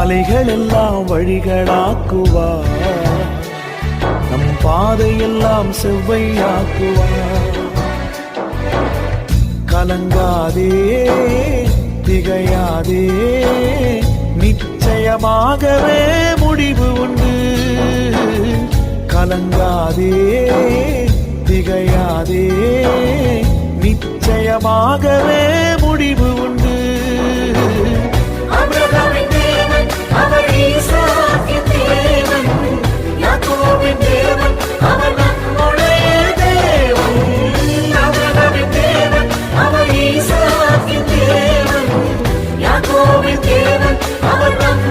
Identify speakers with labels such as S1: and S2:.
S1: மலைகள் வழிகளாக்குவார். நம் பாதையெல்லாம் செவ்வையாக்குவார். கலங்காதே திகையாதே நிச்சயமாகவே முடிவு உண்டு. கலங்காதே திகையாதே நிச்சயமாகவே கோவில் தேவன் அவர் நம்